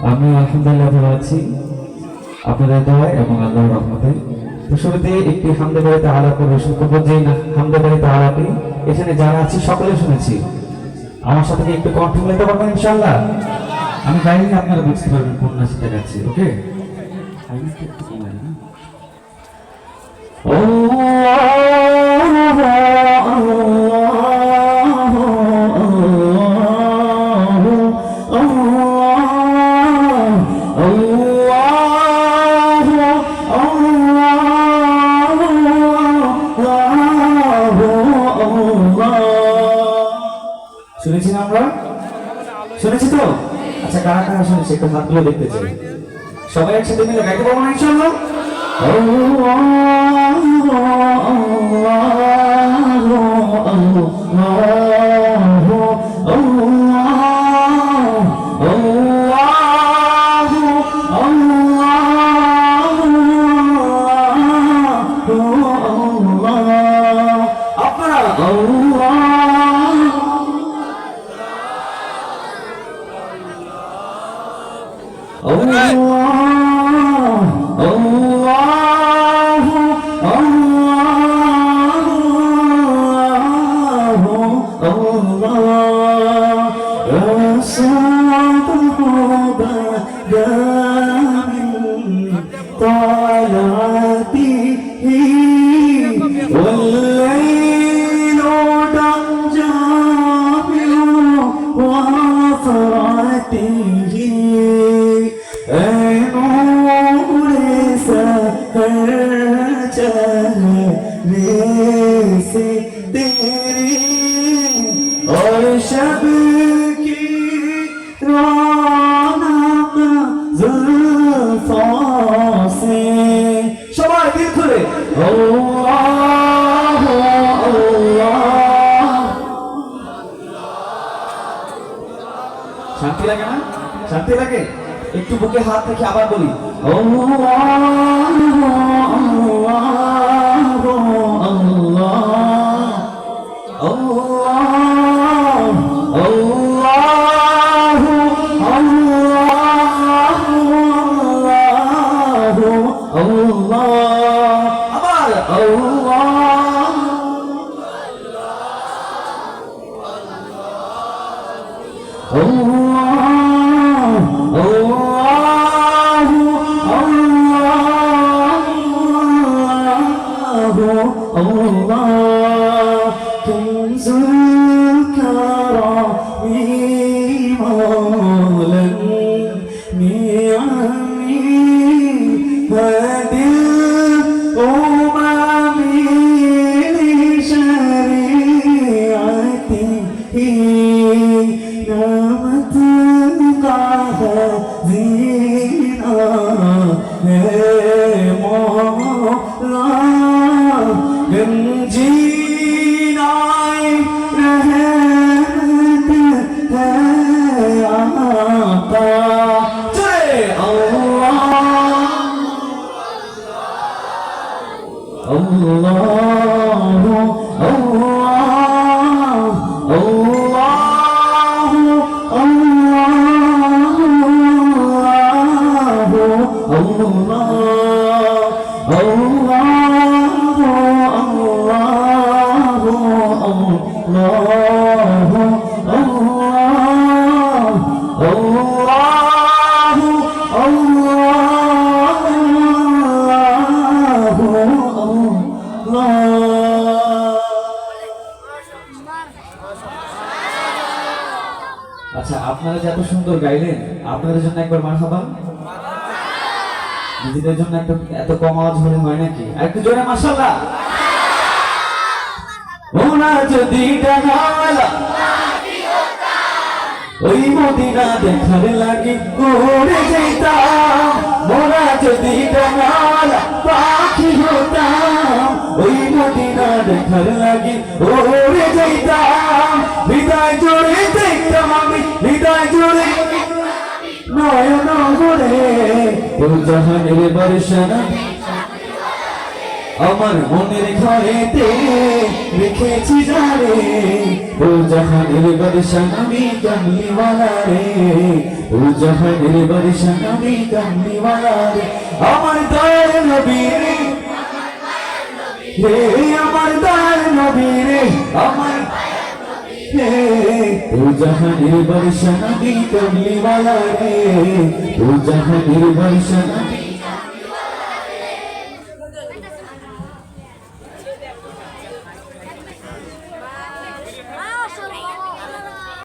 আমি আলহামদুলিল্লাহ ভালো আছি আপনাদের দোয়া এবং আল্লাহ রহমতে শুরুতে একটি হামদে বাড়িতে আলা পরিবেশন করব যে হামদে বাড়িতে আলাপি এখানে যারা আছি সকলে শুনেছি আমার সাথে কি একটু কণ্ঠ মিলাতে পারবেন ইনশাল্লাহ আমি গাইলে আপনারা বুঝতে পারবেন কোন নাচটা গাচ্ছি ওকে শুনেছি না আমরা? শুনেছি তো? আচ্ছা কারা কারা শুনেছি? একটু হাতগুলো দেখতে চাই। সবাই একসাথে মিলে গাইতে পারব না ইনশাল্লাহ والليل تنجابر وفرته نور سفر चलने से तेरे الفاسي সবাই দিন ধরে আল্লাহ শান্তি লাগে না? শান্তি লাগে? একটু বুকে হাত রেখে আবার বলি। আল্লাহ আল্লাহ 红花。का है जीना है मौला जीना আচ্ছা আপনারা যে এত সুন্দর গাইলেন, আপনাদের জন্য একবার মার খাবা? নিজেদের জন্য একটা এত কম আওয়াজ হলে হয় নাকি? আর একটু জোরে মাসাল্লাহ ওনা যদি ডাঙালা ওই মদিনা দেখার লাগি করে যেতাম। মোরা যদি ডাঙালা পাখি হতাম। ওই মদিনা দেখার লাগি ওরে যেতাম। হৃদয় জোরে দেখতাম আমি, হৃদয় জোরে নয়ন ভরে ও জাহানের বর্ষনা আমার মনের ঘরেতে রেখেছি যারে ও জাহানের বর্ষণ আমি কামলিওয়ালা রে। ও জাহানের বাদশা নবী কামলিওয়ালা রে। আমার দয়ার নবী রে। আমার দয়ার নবী রে। আমার ও জাহানের বাদশা নবী কামলিওয়ালা রে। ও জাহানের বাদশা নবী